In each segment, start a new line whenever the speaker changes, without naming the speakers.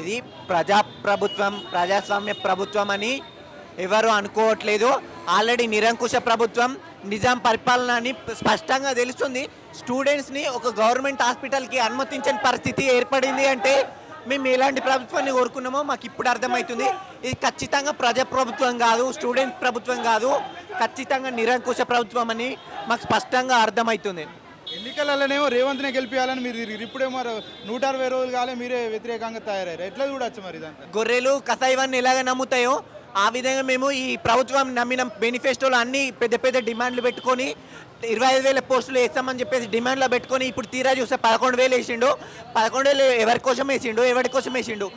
ఇది ప్రజా ప్రభుత్వం ప్రజాస్వామ్య ప్రభుత్వం అని ఎవరు అనుకోవట్లేదు. ఆల్రెడీ నిరంకుశ ప్రభుత్వం నిజాం పరిపాలన అని స్పష్టంగా తెలుస్తుంది. స్టూడెంట్స్ని ఒక గవర్నమెంట్ హాస్పిటల్కి అనుమతించని పరిస్థితి ఏర్పడింది అంటే మేము ఎలాంటి ప్రభుత్వాన్ని కోరుకున్నామో మాకు ఇప్పుడు అర్థమవుతుంది. ఇది ఖచ్చితంగా ప్రజా ప్రభుత్వం కాదు స్టూడెంట్ ప్రభుత్వం కాదు ఖచ్చితంగా నిరంకుశ ప్రభుత్వం అని మాకు స్పష్టంగా అర్థమవుతుంది.
ఎన్నికలలోనేమో రేవంత్నే గెలిపించాలని మీరు ఇప్పుడేమో నూట అరవై రోజులు కాలే మీరే వ్యతిరేకంగా తయారయ్యారు. ఎట్లా చూడొచ్చు మరి ఇదంతా?
గొర్రెలు కసాయివన్నీ ఎలాగ నమ్ముతాయో ఆ విధంగా మేము ఈ ప్రభుత్వం నమ్మిన మేనిఫెస్టోలో అన్ని పెద్ద పెద్ద డిమాండ్లు పెట్టుకొని ఇరవై ఐదు వేల పోస్టులు వేస్తామని చెప్పేసి డిమాండ్లో పెట్టుకొని ఇప్పుడు తీరా చూస్తే పదకొండు వేలు వేసిండు. పదకొండు వేలు ఎవరి కోసం వేసిండు? ఎవరి కోసం వేసిండు?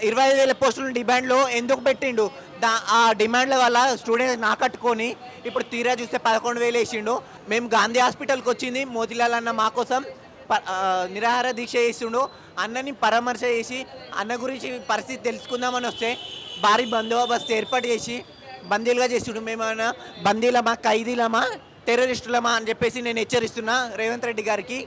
ఇరవై ఐదు వేల పోస్టుల డిమాండ్లో ఎందుకు పెట్టిండు? దా ఆ డిమాండ్ల వల్ల స్టూడెంట్స్ నాకట్టుకొని ఇప్పుడు తీరా చూస్తే పదకొండు వేలు వేసిండు. మేము గాంధీ హాస్పిటల్కి వచ్చింది మోతిలాల్ అన్న మా కోసం ప- నిరాహార దీక్ష చేస్తుండు అన్నని పరామర్శ చేసి అన్న గురించి పరిస్థితి తెలుసుకుందామని వస్తే భారీ బందోబస్తు ఏర్పాటు చేసి బందీలుగా చేస్తుండు మేమైనా బందీలమా ఖైదీలమా టెర్రరిస్టులమా అని చెప్పేసి నేను హెచ్చరిస్తున్నా రేవంత్ రెడ్డి గారికి.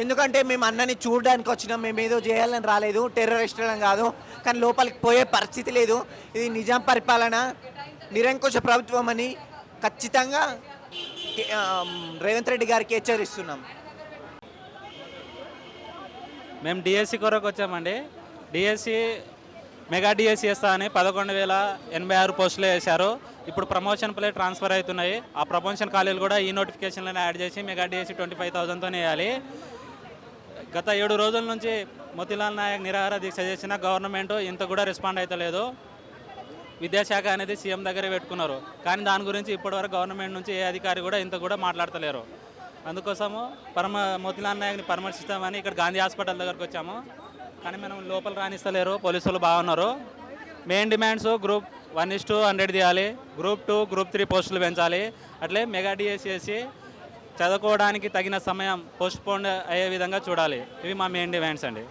ఎందుకంటే మేము అన్నని చూడడానికి వచ్చినాం మేము ఏదో చేయాలని రాలేదు టెర్రరిస్టులం కాదు కానీ లోపలికి పోయే పరిస్థితి లేదు. ఇది నిజాం పరిపాలన నిరంకుశ ప్రభుత్వం అని ఖచ్చితంగా రేవంత్ రెడ్డి గారికి హెచ్చరిస్తున్నాం.
మేము డిఎస్సి కొరకు వచ్చామండి. డిఎస్సి మెగా డిఎస్సి వేస్తా అని పదకొండు వేల ఎనభై ఆరు పోస్టులు వేశారు. ఇప్పుడు ప్రమోషన్ ప్లే ట్రాన్స్ఫర్ అవుతున్నాయి. ఆ ప్రమోషన్ ఖాళీలు కూడా ఈ నోటిఫికేషన్లోనే యాడ్ చేసి మెగా డిఎస్సి ట్వంటీ ఫైవ్ థౌజండ్తో వేయాలి. గత ఏడు రోజుల నుంచి మోతిలాల్ నాయక్ నిరాహార దీక్ష చేసిన గవర్నమెంట్ ఇంత కూడా రెస్పాండ్ అవుతలేదు విద్యాశాఖ అనేది సీఎం దగ్గరే పెట్టుకున్నారు. కానీ దాని గురించి ఇప్పటివరకు గవర్నమెంట్ నుంచి ఏ అధికారి కూడా ఇంత కూడా మాట్లాడతలేరు. అందుకోసము పరమ మోతిలాల్ నాయక్ని పరామర్శిస్తామని ఇక్కడ గాంధీ హాస్పిటల్ దగ్గరకు వచ్చాము. కానీ మనం లోపల రాణిస్తలేరు పోలీసులు బాగున్నారు. Main demands group one is two hundred తీయాలి. గ్రూప్ టూ గ్రూప్ త్రీ పోస్టులు పెంచాలి. అట్లే మెగా డిఎస్ చేసి చదువుకోవడానికి తగిన సమయం పోస్ట్పోన్ అయ్యే విధంగా చూడాలి. ఇవి మా మెయిన్ డిమాండ్స్ అండి.